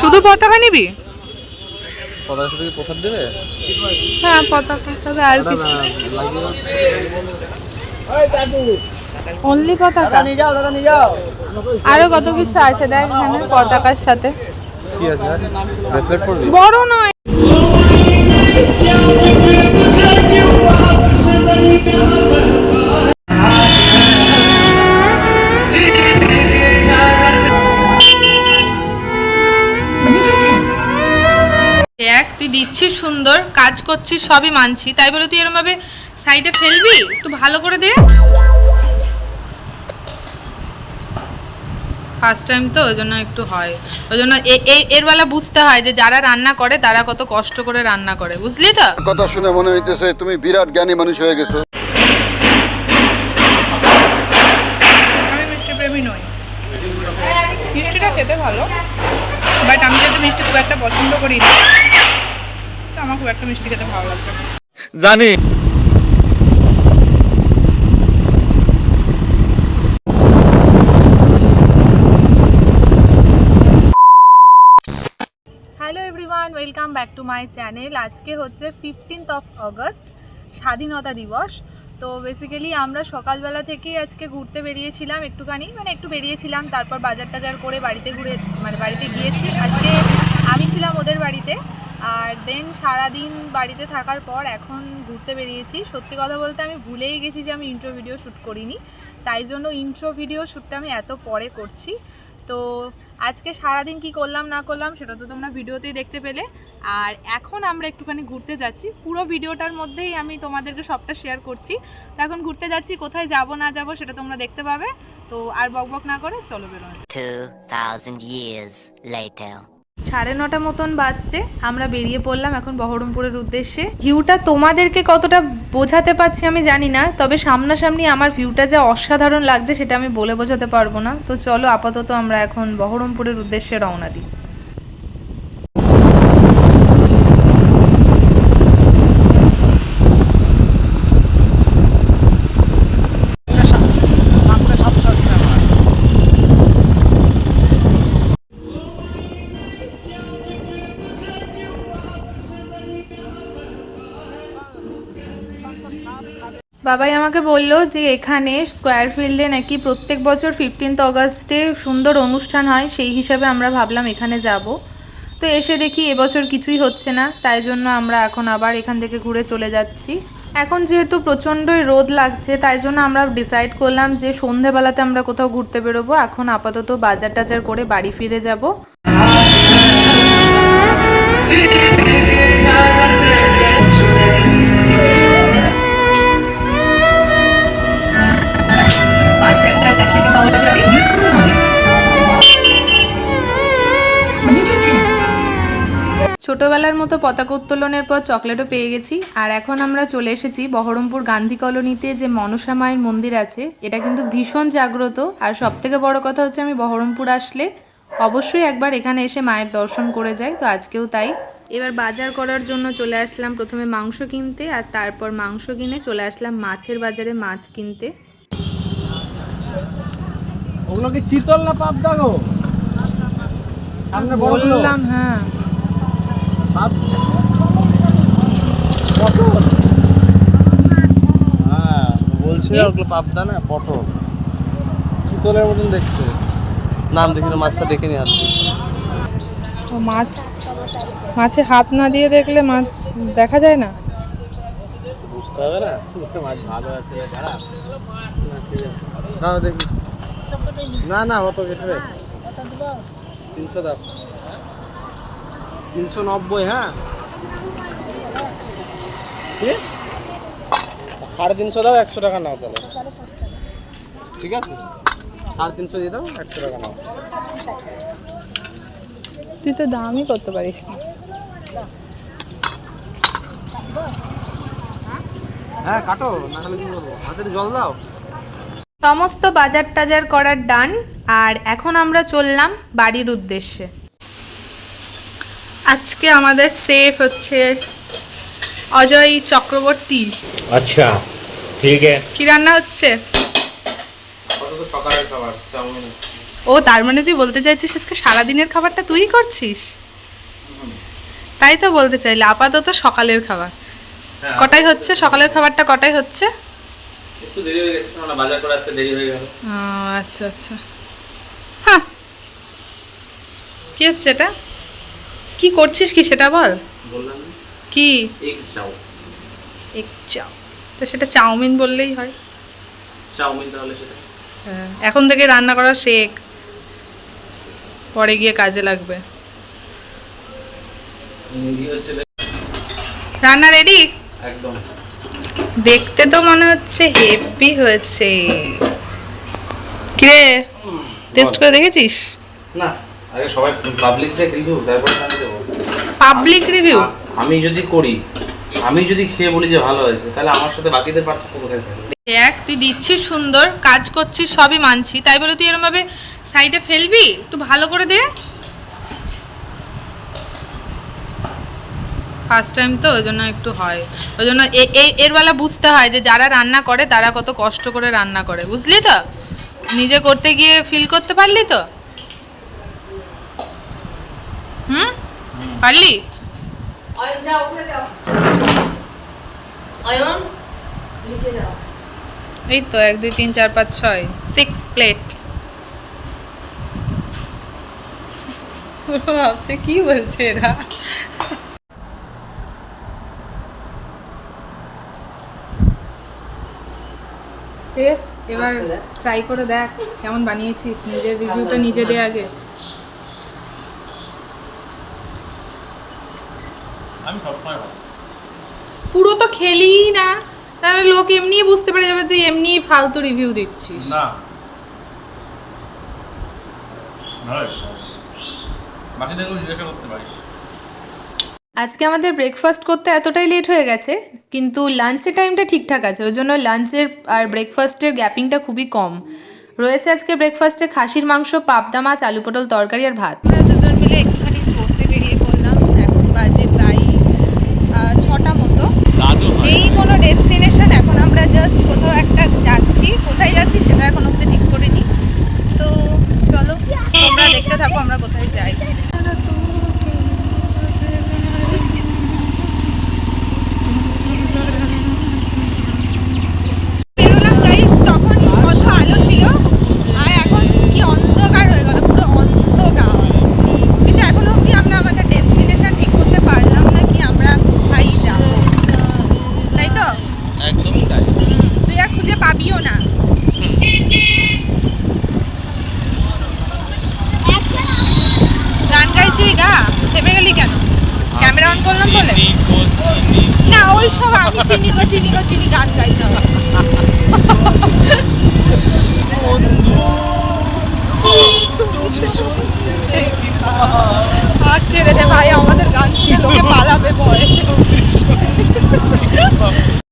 শুধু পতাকা নিবি? পতাকা প্রসাদ দেবে? হ্যাঁ পতাকার সাথে আর কিছু। অনলি পতাকা? আরও কত কিছু আছে দেখ এখানে পতাকার সাথে। বড় নয়। তুই সুন্দর কাজ করছি সবই মানছি। তাই বলে তুই এরকম ভাবে সাইডে ফেলবি? একটু ভালো করে দে। ফার্স্ট টাইম তো ওই জন্য একটু হয়। ওই জন্য এর বেলা বুঝতে হয় যে যারা রান্না করে তারা কত কষ্ট করে রান্না করে। বুঝলি তো? কথা শুনে মনে হইতেছে তুমি বিরাট জ্ঞানী মানুষ হয়ে গেছো। আমি মিষ্টি প্রেমী নই। মিষ্টিটা খেতে ভালো বাট আমি যেহেতু মিষ্টি খুব একটা পছন্দ করি না আমার খুব একটা মিষ্টি খেতে ভালো লাগছে জানি। Hello everyone welcome back to my channel আজকে হচ্ছে ফিফটিন্থ অফ অগস্ট স্বাধীনতা দিবস। তো বেসিক্যালি আমরা সকালবেলা থেকেই আজকে ঘুরতে বেরিয়েছিলাম একটুখানি মানে একটু বেরিয়েছিলাম তারপর বাজার টাজার করে বাড়িতে ঘুরে মানে বাড়িতে গিয়েছি। আজকে আমি ছিলাম ওদের বাড়িতে আর দেন সারাদিন বাড়িতে থাকার পর এখন ঘুরতে বেরিয়েছি। সত্যি কথা বলতে আমি ভুলেই গেছি যে আমি ইন্ট্রো ভিডিও শ্যুট করিনি। তাই জন্য ইন্ট্রো ভিডিও শ্যুটটা আমি এত পরে করছি। তো আজকে সারাদিন কি করলাম না করলাম সেটা তো তোমরা ভিডিওতেই দেখতে পেলে। আর এখন আমরা একটুখানি ঘুরতে যাচ্ছি। পুরো ভিডিওটার মধ্যেই আমি তোমাদেরকে সবটা শেয়ার করছি। তো এখন ঘুরতে যাচ্ছি কোথায় যাব না যাব সেটা তোমরা দেখতে পাবে। তো আর বকবক না করে চলো বেরোনো 2,000 years later. সাড়ে নটা মতন বাজছে, আমরা বেরিয়ে পড়লাম এখন বহরমপুরের উদ্দেশ্যে। ভিউটা তোমাদেরকে কতটা বোঝাতে পারছি আমি জানি না, তবে সামনাসামনি আমার ভিউটা যা অসাধারণ লাগছে সেটা আমি বলে বোঝাতে পারব না। তো চলো আপাতত আমরা এখন বহরমপুরের উদ্দেশ্যে রওনা দিই। বাবাই আমাকে বলল যে এখানে স্কোয়ার ফিল্ডে নাকি প্রত্যেক বছর ফিফটিন্থ অগাস্টে সুন্দর অনুষ্ঠান হয়, সেই হিসাবে আমরা ভাবলাম এখানে যাব। তো এসে দেখি এবছর কিছুই হচ্ছে না, তাই জন্য আমরা এখন আবার এখান থেকে ঘুরে চলে যাচ্ছি। এখন যেহেতু প্রচণ্ডই রোদ লাগছে, তাই জন্য আমরা ডিসাইড করলাম যে সন্ধেবেলাতে আমরা কোথাও ঘুরতে বেরোবো। এখন আপাতত বাজার টাজার করে বাড়ি ফিরে যাব। ছোটবেলার মতো পতাকা উত্তোলনের পর চকলেটও পেয়ে গেছি। আর এখন আমরা চলে এসেছি বহরমপুর গান্ধী কলোনিতে যে মনসা মায়ের মন্দির আছে এটা কিন্তু ভীষণ জাগ্রত। আর সব থেকে বড় কথা হচ্ছে আমি বহরমপুর আসলে অবশ্যই একবার এখানে এসে মায়ের দর্শন করে যাই তো আজকেও তাই। এবার বাজার করার জন্য চলে আসলাম প্রথমে মাংস কিনতে আর তারপর মাংস কিনে চলে আসলাম মাছের বাজারে মাছ কিনতে। ওগুলো কি চিতল না পাবদা গো? সামনে বললাম হ্যাঁ। পটল? হ্যাঁ বলছি ওগুলো পাবদা না পটল। চিতলের মতন দেখতে। নাম দেখি না মাছটা দেখে নি হাতে ও মাছ মাছে হাত না দিয়ে দেখলে মাছ দেখা যায় না? বুঝতে হবে না মাছ ভালো আছে না খারাপ। না দেখি। না না অত কেটে তিনশো দাও। তিনশো নব্বই হ্যাঁ। সাড়ে তিনশো দাও একশো টাকা নাও তাহলে। ঠিক আছে? সাড়ে তিনশো দিয়ে দাও একশো টাকা নাও। তুই তো দামই করতে পারিস না। হ্যাঁ কাটো না হলে কি করব? হাতে জল দাও। সমস্ত বাজার টাজার করার ডান আর এখন আমরা চললাম বাড়ির উদ্দেশ্যে। আজকে আমাদের সেফ হচ্ছে অজয় চক্রবর্তী। আচ্ছা ঠিক আছে। কি রান্না হচ্ছে? ও তার মানে তুই বলতে চাইছিস আজকে সারাদিনের খাবারটা তুই করছিস? তাই তো বলতে চাইলে আপাতত সকালের খাবার। হ্যাঁ। কটাই হচ্ছে? সকালের খাবারটা কটাই হচ্ছে? একটু দেরি হয়ে গেছে বাজার করে আসতে দেরি হয়ে গেল। আচ্ছা আচ্ছা। হ্যাঁ কি হচ্ছে এটা? কি করছিস কি সেটা বল? বললাম কি? এগ চাও। এক চাও। তো সেটা চাউমিন বললেই হয়। চাউমিন তাহলে সেটা। হ্যাঁ, এখন থেকে রান্না করা শেখ। পরে গিয়ে কাজে লাগবে। রান্না রেডি একদম। দেখতে তো মনে হচ্ছে হেভি হয়েছে। কিরে? টেস্ট করে দেখেছিস? না। আগে সবাই পাবলিক দেখ রিভিউ তারপরে আমি দেবো। পাবলিক রিভিউ আমি যদি করি আমি যদি খেয়ে বলি যে ভালো হয়েছে তাহলে আমার সাথে বাকিদের পার্থক্য কোথায় থাকবে দেখ তুই দিচ্ছিস সুন্দর কাজ করছিস সবই মানছি। তাই বলে তুই এরমভাবে সাইডে ফেলবি? একটু ভালো করে দে। ফার্স্ট টাইম তো ওই জন্য একটু হয়। ওই জন্য এ- এ- এর বুঝতে হয় যে যারা রান্না করে তারা কত কষ্ট করে রান্না করে। বুঝলি তো? নিজে করতে গিয়ে ফিল করতে পারলি তো? পারলি? এই তো এক দুই তিন চার পাঁচ ছয় সিক্স প্লেট ভাবছে কি বলছে এরা? সেফ এবার ট্রাই করে দেখ কেমন বানিয়েছিস নিজের রিভিউটা নিজে দে আগে আমি সবসময় ভালো পুরো তো খেলি না তাহলে লোক এমনিই বুঝতে পেরে যাবে তুই এমনি ফালতু রিভিউ দিচ্ছিস। না। ভালো জিজ্ঞাসা করতে পারিস। আজকে আমাদের ব্রেকফাস্ট করতে এতটাই লেট হয়ে গেছে কিন্তু লাঞ্চের টাইমটা ঠিকঠাক আছে ওই জন্য লাঞ্চের আর ব্রেকফাস্টের গ্যাপিংটা খুবই কম। রয়েছে আজকে ব্রেকফাস্টে খাসির মাংস পাবদা মাছ আলু পটল তরকারি আর ভাত। আমরা দুজন মিলে একটুখানি চড়তে বেরিয়ে পড়লাম এখন বাজে প্রায় আহ, ছটা মতো এই কোনো ডেস্টিনেশন এখন আমরা জাস্ট কোথাও একটা যাচ্ছি। কোথায় যাচ্ছি সেটা এখন অব্দি ঠিক করিনি। তো চলো, তোমরা দেখতে থাকো আমরা কোথায় যাই বেরোলাম গাইস তখন কত আলো ছিল আর এখন কি অন্ধকার হয়ে গেল পুরো অন্ধকার কিন্তু এখনও অবধি আমরা আমাদের ডেস্টিনেশন ঠিক করতে পারলাম না কি আমরা কোথায় যাব তাই তো একদমই তাই তুই আর খুঁজে পাবিও না গান গাইছি গা থেমে গেলি কেন ক্যামেরা অন করলাম বলে না ওই সব আমি চিনি গো চিনি গো চিনি গান গাইতে হবে। আর ছেড়ে দে ভাই আমাদের গান শুনে লোকে পালাবে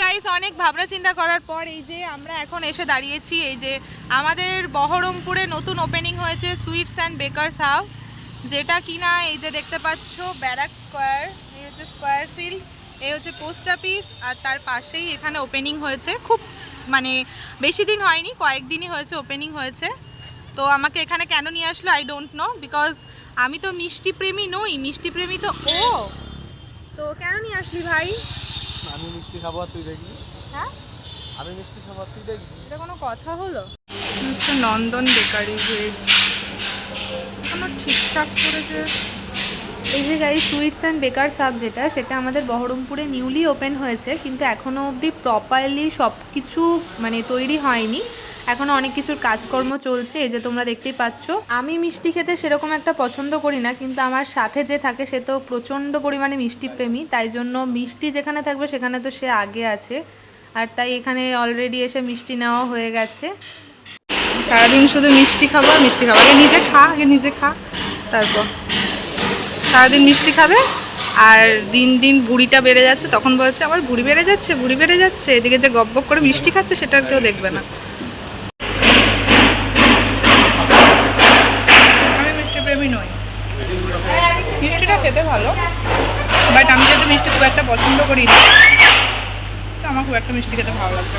গাইস অনেক ভাবনা চিন্তা করার পর এই যে আমরা এখন এসে দাঁড়িয়েছি এই যে আমাদের বহরমপুরে নতুন ওপেনিং হয়েছে সুইটস অ্যান্ড বেকারস হাব যেটা কিনা এই যে দেখতে পাচ্ছ ব্যারাক স্কোয়ার এই হচ্ছে স্কোয়ার ফিল্ড এই হচ্ছে পোস্ট অফিস আর তার পাশেই এখানে ওপেনিং হয়েছে। খুব মানে বেশি দিন হয়নি কয়েকদিনই হয়েছে ওপেনিং হয়েছে। তো আমাকে এখানে কেন নিয়ে আসলো আই ডোন্ট নো বিকজ আমি তো মিষ্টি প্রেমী নই মিষ্টি প্রেমী তো ও। তো কেন নিয়ে আসলি ভাই? আমি মিষ্টি খাব তুই দেখবি। হ্যাঁ? আমি মিষ্টি খাব তুই দেখবি। এটা কোনো কথা হলো? হচ্ছে নন্দন বেকারি ভেজ এখনও ঠিকঠাক করে যে এই যে গাড়ি সুইটস অ্যান্ড বেকার সাব যেটা, সেটা আমাদের বহরমপুরে নিউলি ওপেন হয়েছে, কিন্তু এখনও অবধি প্রপারলি সব কিছু মানে তৈরি হয়নি। এখনও অনেক কিছুর কাজকর্ম চলছে, এই যে তোমরা দেখতেই পাচ্ছ। আমি মিষ্টি খেতে সেরকম একটা পছন্দ করি না, কিন্তু আমার সাথে যে থাকে সে তো প্রচণ্ড পরিমাণে মিষ্টি প্রেমী, তাই জন্য মিষ্টি যেখানে থাকবে সেখানে তো সে আগে আছে। আর তাই এখানে অলরেডি এসে মিষ্টি নেওয়া হয়ে গেছে। সারাদিন শুধু মিষ্টি খাব মিষ্টি খাব। আগে নিজে খা, আগে নিজে খা, তারপর। সারাদিন মিষ্টি খাবে আর দিন দিন বুড়িটা বেড়ে যাচ্ছে, তখন বলছে, আমার বুড়ি বেড়ে যাচ্ছে, বুড়ি বেড়ে যাচ্ছে। এদিকে যে গপ গপ করে মিষ্টি খাচ্ছে, সেটা আর কেউ দেখবে না। আমি মিষ্টি প্রেমী নই। মিষ্টিটা খেতে ভালো, বাট আমি যেহেতু মিষ্টি খুব একটা পছন্দ করি না, তো আমার খুব একটা মিষ্টি খেতে ভালো লাগছে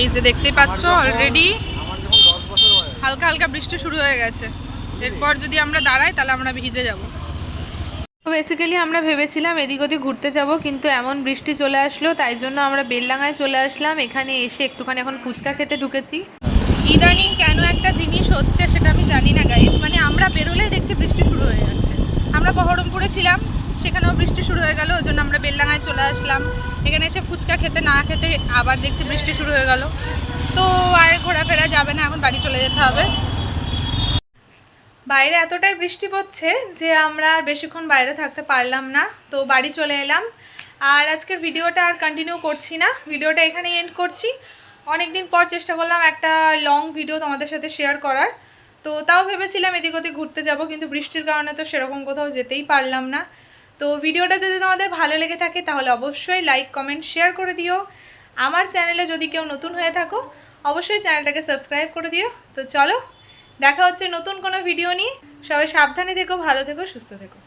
এই যে দেখতেই পাচ্ছ অলরেডি হালকা হালকা বৃষ্টি শুরু হয়ে গেছে। এরপর যদি আমরা দাঁড়াই, তাহলে আমরা ভিজে যাব। বেসিক্যালি আমরা ভেবেছিলাম এদিক ওদিক ঘুরতে যাব, কিন্তু এমন বৃষ্টি চলে আসলো, তাই জন্য আমরা বেলডাঙায় চলে আসলাম। এখানে এসে একটুখানি এখন ফুচকা খেতে ঢুকেছি। ইদানিং কেন একটা জিনিস হচ্ছে সেটা আমি জানি না গাইজ মানে আমরা বেরোলেই দেখছি বৃষ্টি শুরু হয়ে যাচ্ছে। আমরা বহরমপুরে ছিলাম, সেখানেও বৃষ্টি শুরু হয়ে গেল, ওই জন্য আমরা বেলডাঙায় চলে আসলাম। এখানে এসে ফুচকা খেতে না খেতে আবার দেখছি বৃষ্টি শুরু হয়ে গেল। তো আর ঘোরাফেরা যাবে না, এখন বাড়ি চলে যেতে হবে। বাইরে এতটাই বৃষ্টি পড়ছে যে আমরা আর বেশিক্ষণ বাইরে থাকতে পারলাম না। তো বাড়ি চলে এলাম। আর আজকের ভিডিওটা আর কন্টিনিউ করছি না। ভিডিওটা এখানে এন্ড করছি। অনেক দিন পর চেষ্টা করলাম একটা লং ভিডিও তোমাদের সাথে শেয়ার করার। তো তাও ভেবেছিলাম এদিক ওদিক ঘুরতে যাব, কিন্তু বৃষ্টির কারণে তো সেরকম কোথাও যেতেই পারলাম না। তো ভিডিওটা যদি তোমাদের ভালো লেগে থাকে, তাহলে অবশ্যই লাইক কমেন্ট শেয়ার করে দিও। আমার চ্যানেলে যদি কেউ নতুন হয়ে থাকো, অবশ্যই চ্যানেলটাকে সাবস্ক্রাইব করে দিও। তো চলো দেখা হচ্ছে নতুন কোনো ভিডিও নিয়ে। সবাই সাবধানে থেকো ভালো থেকো সুস্থ থেকো।